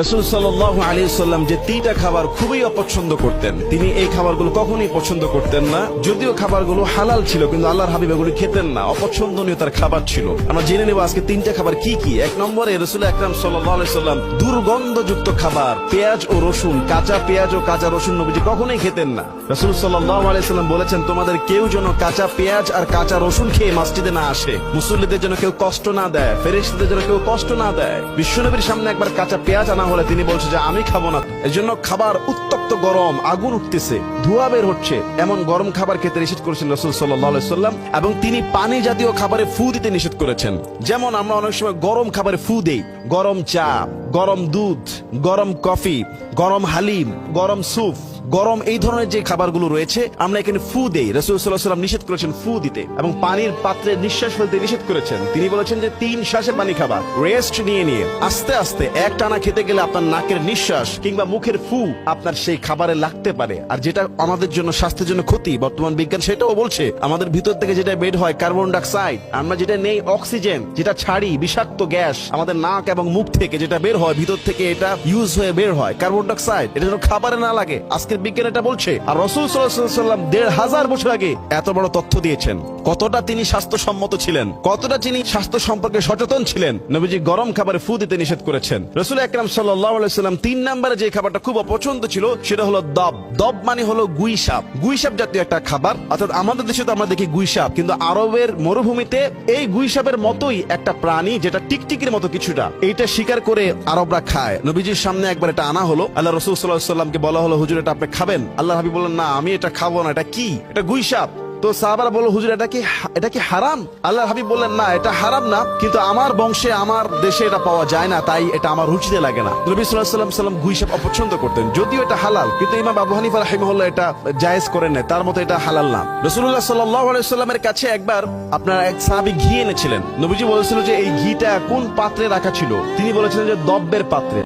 রসুল সাল্লাহ আলী সাল্লাম যে তিনটা খাবার খুবই অপছন্দ করতেন, তিনি এই খাবারগুলো কখনোই পছন্দ করতেন না। যদিও খাবারগুলো হালাল ছিল, কিন্তু আল্লাহর হাবিব এগুলি খেতেন না, অপছন্দনীয় তার খাবার ছিল। আমরা জেনে নেব আজকে তিনটা খাবার কি কি। এক নম্বরে রসুল আকরাম সাল্লাম দুর্গন্ধযুক্ত খাবার, পেঁয়াজ ও রসুন, কাঁচা পেঁয়াজ ও কাঁচা রসুন নবীজি কখনোই খেতেন না। রসুল সাল্লাম বলেছেন, তোমাদের কেউ যেন কাঁচা পেঁয়াজ আর কাঁচা রসুন খেয়ে না আসে। মুসল্লিদের জন্য কেউ কষ্ট না দেয় জন্য কেউ কষ্ট না দেয়। বিশ্বনবীর সামনে একবার কাঁচা পেঁয়াজ আনা হলে তিনি বলছে যে, আমি খাব না এই জন্য খাবার উত্তপ্ত গরম, আগুন উঠতেছে, ধোঁয়া বের হচ্ছে। এমন গরম খাবার খেতে নিষেধ করেছেন রসুল সাল্লাম এবং তিনি পানি জাতীয় খাবারে ফু দিতে নিষেধ করেছেন। যেমন আমরা অনেক সময় গরম খাবারে ফু দেই। গরম চা, গরম দুধ, গরম কফি, গরম হালিম, গরম স্যুপ। গরম এই ধরনের যে খাবারগুলো রয়েছে, আমরা এখানে ফু দেই। রসুল সাল্লাহ নিষেধ করেছেন ফু দিতে এবং পানির পাত্রে নিঃশ্বাস ফেলতে নিষেধ করেছেন। তিনি বলেছেন যে তিন শ্বাসে পানি খাবার, রেস্ট নিয়ে নিয়ে। আস্তে আস্তে এক টানা খেতে গেলে আপনার নাকের নিঃশ্বাস কিংবা মুখের ফু আপনার সেই খাবারে লাগতে পারে। আর যেটা আমাদের জন্য স্বাস্থ্যের জন্য ক্ষতি, বর্তমান বিজ্ঞান সেটাও বলছে, আমাদের ভিতর থেকে যেটা বের হয় কার্বন ডাইঅক্সাইড, আমরা যেটা নেই অক্সিজেন, যেটা ছাড়ি বিষাক্ত গ্যাস, আমাদের নাক এবং মুখ থেকে যেটা বের হয়, ভিতর থেকে এটা ইউজ হয়ে বের হয়। কার্বন ডাইঅক্সাইড, এটা যেন খাবারে না লাগে। আজকের বিজ্ঞান এটা বলছে, আর রসুল সাল্লাম দেড় হাজার বছর আগে এত বড় তথ্য দিয়েছেন। কতটা তিনি স্বাস্থ্যসম্মত ছিলেন? কতটা তিনি স্বাস্থ্য সম্পর্কে সচেতন ছিলেন? নবীজি গরম খাবারে ফু দিতে নিষেধ করেছেন। রসুল একরাম সাল্লাম তিন নম্বরে যে খাবারটা খুব অপছন্দ ছিল, সেটা হলো দব। দব মানে হলো গুই সাপ। গুই সাপ জাতীয় একটা খাবার। অর্থাৎ আমাদের দেশে তো আমরা দেখি গুই সাপ, কিন্তু আরবের মরুভূমিতে এই গুই সাপের মতোই একটা প্রাণী যেটা টিকটিকির মতো কিছুটা। এইটা শিকার করে আরবরা খায়। নবীজির সামনে একবার এটা আনা হলো। আল্লাহ রসুল সাল্লাহ সাল্লামকে বলা হলো, হুজুর, এটা আপনি খাবেন? আল্লাহ হাবি বললেন, না, আমি এটা খাব না। এটা কি? এটা গুই সাপ। তো সাহাবারা বলল, হুজুর, এটা কি এটা কি হারাম? আল্লাহ হাবিব বললেন, না, এটা হারাম না, কিন্তু আমার বংশে, আমার দেশে এটা পাওয়া যায় না, তাই এটা আমার রুচিতে লাগে না। নবী সাল্লাম সাল্লাম গুইসাপ অপছন্দ করতেন। যদিও এটা হালাল, কিন্তু ইমাম আবু হানিফা রাহিমহল্লা এটা জায়েজ করেন নাই। তার মতো এটা হালাল না। রসুল্লাহ সাল্লাহ সাল্লামের কাছে একবার আপনার এক সাহাবি ঘি এনেছিলেন। নবীজি বলেছিল যে, এই ঘিটা কোন পাত্রে রাখা ছিল? তিনি বলেছিলেন যে দব্বের পাত্রে।